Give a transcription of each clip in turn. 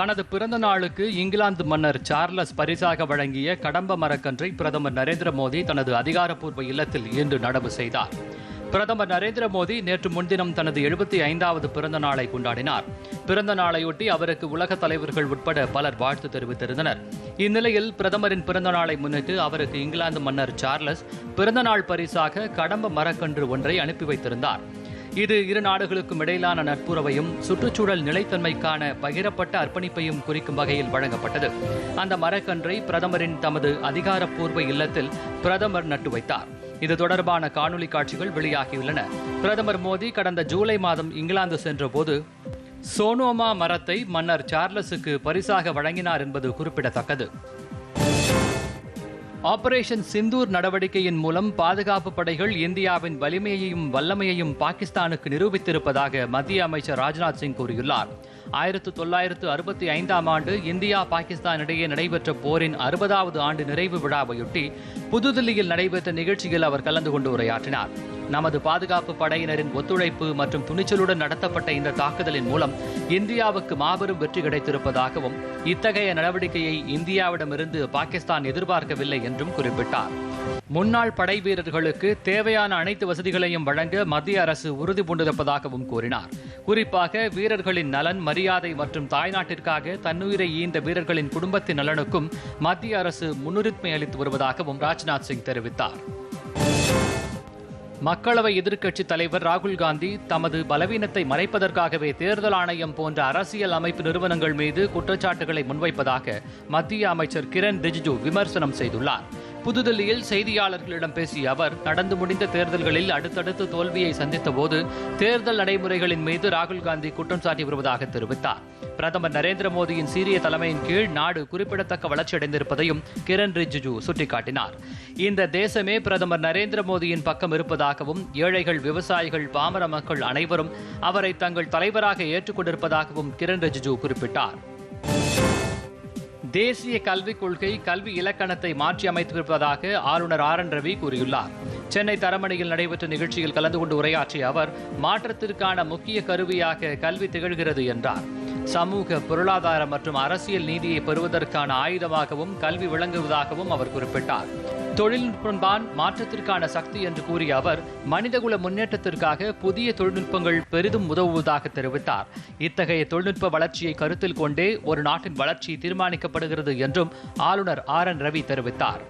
தனது பிறந்த நாளுக்கு இங்கிலாந்து மன்னர் சார்லஸ் பரிசாக வழங்கிய கடம்ப மரக்கன்றை பிரதமர் நரேந்திர மோடி தனது அதிகாரப்பூர்வ இல்லத்தில் இன்று நடவு செய்தார். பிரதமர் நரேந்திர மோடி நேற்று முன்தினம் தனது எழுபத்தி ஐந்தாவது பிறந்த நாளை கொண்டாடினார். பிறந்த நாளையொட்டி அவருக்கு உலக தலைவர்கள் உட்பட பலர் வாழ்த்து தெரிவித்திருந்தனர். இந்நிலையில் பிரதமரின் பிறந்த நாளை முன்னிட்டு அவருக்கு இங்கிலாந்து மன்னர் சார்லஸ் பிறந்த நாள் பரிசாக கடம்ப மரக்கன்று ஒன்றை அனுப்பி வைத்திருந்தார். இது இரு நாடுகளுக்கும் இடையிலான நட்புறவையும் சுற்றுச்சூழல் நிலைத்தன்மைக்கான பகிரப்பட்ட அர்ப்பணிப்பையும் குறிக்கும் வகையில் வழங்கப்பட்டது. அந்த மரக்கன்றை பிரதமரின் தமது அதிகாரப்பூர்வ இல்லத்தில் பிரதமர் நட்டு வைத்தார். இது தொடர்பான காணொலி காட்சிகள் வெளியாகியுள்ளன. பிரதமர் மோடி கடந்த ஜூலை மாதம் இங்கிலாந்து சென்றபோது சோனோமா மரத்தை மன்னர் சார்லஸுக்கு பரிசாக வழங்கினார் என்பது குறிப்பிடத்தக்கது. ஆபரேஷன் சிந்தூர் நடவடிக்கையின் மூலம் பாதுகாப்பு படைகள் இந்தியாவின் வலிமையையும் வல்லமையையும் பாகிஸ்தானுக்கு நிரூபித்திருப்பதாக மத்திய அமைச்சர் ராஜ்நாத் சிங் கூறியுள்ளார். ஆயிரத்து தொள்ளாயிரத்து அறுபத்தி ஐந்தாம் ஆண்டு இந்தியா பாகிஸ்தான் இடையே நடைபெற்ற போரின் அறுபதாவது ஆண்டு நிறைவு விழாவையொட்டி புதுதில்லியில் நடைபெற்ற நிகழ்ச்சியில் அவர் கலந்து கொண்டு உரையாற்றினார். நமது பாதுகாப்பு படையினரின் ஒத்துழைப்பு மற்றும் துணிச்சலுடன் நடத்தப்பட்ட இந்த தாக்குதலின் மூலம் இந்தியாவுக்கு மாபெரும் வெற்றி கிடைத்திருப்பதாகவும் இத்தகைய நடவடிக்கையை இந்தியாவிடமிருந்து பாகிஸ்தான் எதிர்பார்க்கவில்லை என்றும் குறிப்பிட்டார். முன்னாள் படை வீரர்களுக்கு தேவையான அனைத்து வசதிகளையும் வழங்க மத்திய அரசு உறுதி பூண்டிருப்பதாகவும் கூறினார். குறிப்பாக வீரர்களின் நலன் மரியாதை மற்றும் தாய்நாட்டிற்காக தன்னுயிரை ஈந்த வீரர்களின் குடும்பத்தின் நலனுக்கும் மத்திய அரசு முன்னுரிமை அளித்து வருவதாகவும் ராஜ்நாத் சிங் தெரிவித்தார். மக்களவை எதிர்க்கட்சித் தலைவர் ராகுல் காந்தி தமது பலவீனத்தை மறைப்பதற்காகவே தேர்தல் ஆணையம் போன்ற அரசியல் அமைப்பு நிறுவனங்கள் மீது குற்றச்சாட்டுகளை முன்வைப்பதாக மத்திய அமைச்சர் கிரண் ரிஜிஜு விமர்சனம் செய்துள்ளார். புதுதில்லியில் செய்தியாளர்களிடம் பேசிய அவர் நடந்து முடிந்த தேர்தல்களில் அடுத்தடுத்து தோல்வியை சந்தித்த போது தேர்தல் நடைமுறைகளின் மீது ராகுல் காந்தி குற்றம் சாட்டி வருவதாக தெரிவித்தார். பிரதமர் நரேந்திர மோடியின் சீரிய தலைமையின் கீழ் நாடு குறிப்பிடத்தக்க வளர்ச்சியடைந்திருப்பதையும் கிரண் ரிஜிஜு சுட்டிக்காட்டினார். இந்த தேசமே பிரதமர் நரேந்திர மோடியின் பக்கம் இருப்பதாகவும் ஏழைகள் விவசாயிகள் பாமர மக்கள் அனைவரும் அவரை தங்கள் தலைவராக ஏற்றுக்கொண்டிருப்பதாகவும் கிரண் ரிஜிஜு குறிப்பிட்டார். தேசிய கல்விக் கொள்கை கல்வி இலக்கணத்தை மாற்றி அமைத்திருப்பதாக ஆளுநர் ஆர் என் ரவி கூறியுள்ளார். சென்னை தரமணியில் நடைபெற்ற நிகழ்ச்சியில் கலந்து கொண்டு உரையாற்றிய அவர் மாற்றத்திற்கான முக்கிய கருவியாக கல்வி திகழ்கிறது என்றார். சமூக பொருளாதார மற்றும் அரசியல் நீதியை பெறுவதற்கான ஆயுதமாகவும் கல்வி விளங்குவதாகவும் அவர் குறிப்பிட்டார். தொழில்நுட்பம்தான் மாற்றத்திற்கான சக்தி என்று கூறிய அவர் மனிதகுல முன்னேற்றத்திற்காக புதிய தொழில்நுட்பங்கள் பெரிதும் உதவுவதாக தெரிவித்தார். இத்தகைய தொழில்நுட்ப வளர்ச்சியை கருத்தில் கொண்டே ஒரு நாட்டின் வளர்ச்சி தீர்மானிக்கப்படுகிறது என்றும் ஆளுநர் ஆர் என் ரவி தெரிவித்தார்.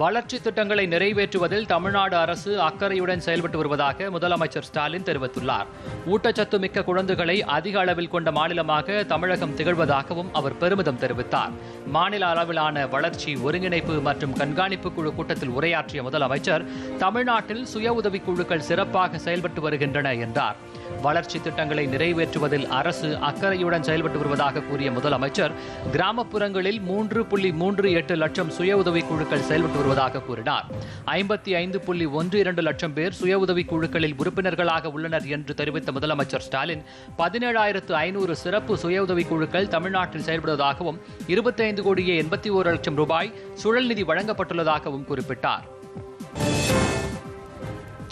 வளர்ச்சி திட்டங்களை நிறைவேற்றுவதில் தமிழ்நாடு அரசு அக்கறையுடன் செயல்பட்டு வருவதாக முதலமைச்சர் ஸ்டாலின் தெரிவித்துள்ளார். ஊட்டச்சத்து மிக்க குழந்தைகளை அதிக அளவில் கொண்ட மாநிலமாக தமிழகம் திகழ்வதாகவும் அவர் பெருமிதம் தெரிவித்தார். மாநில அளவிலான வளர்ச்சி ஒருங்கிணைப்பு மற்றும் கண்காணிப்பு குழு கூட்டத்தில் உரையாற்றிய முதலமைச்சர் தமிழ்நாட்டில் சுய உதவிக் குழுக்கள் சிறப்பாக செயல்பட்டு வருகின்றன என்றார். வளர்ச்சி திட்டங்களை நிறைவேற்றுவதில் அரசு அக்கறையுடன் செயல்பட்டு வருவதாக கூறிய முதலமைச்சர் கிராமப்புறங்களில் மூன்று புள்ளி மூன்று எட்டு லட்சம் சுய உதவிக் குழுக்கள் செயல்பட்டு வருவதாக கூறினார். ஐம்பத்தி ஐந்து புள்ளி ஒன்று இரண்டு லட்சம் பேர் சுய உதவிக் குழுக்களில் உறுப்பினர்களாக உள்ளனர் என்று தெரிவித்த முதலமைச்சர் ஸ்டாலின் பதினேழாயிரத்து ஐநூறு சிறப்பு சுய உதவிக் குழுக்கள் தமிழ்நாட்டில் செயல்படுவதாகவும் இருபத்தைந்து கோடியே எண்பத்தி ஒரு லட்சம் ரூபாய் சுழல் நிதி வழங்கப்பட்டுள்ளதாகவும் குறிப்பிட்டார்.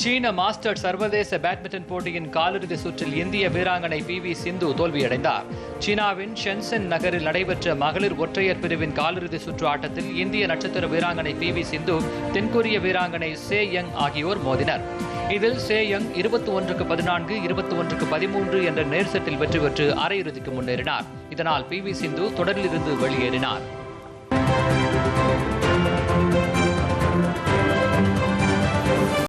சீன மாஸ்டர் சர்வதேச பேட்மிண்டன் போட்டியின் காலிறுதி சுற்றில் இந்திய வீராங்கனை பி வி சிந்து தோல்வியடைந்தார். சீனாவின் ஷென்சென் நகரில் நடைபெற்ற மகளிர் ஒற்றையர் பிரிவின் காலிறுதி சுற்று ஆட்டத்தில் இந்திய நட்சத்திர வீராங்கனை பி வி சிந்து தென்கொரிய வீராங்கனை சே யங் ஆகியோர் மோதினர். இதில் சே யங் இருபத்தி ஒன்றுக்கு பதினான்கு இருபத்தி ஒன்றுக்கு பதிமூன்று என்ற நேர் செட்டில் வெற்றி பெற்று அரையிறுதிக்கு முன்னேறினார். இதனால் பி வி சிந்து தொடரிலிருந்து வெளியேறினார்.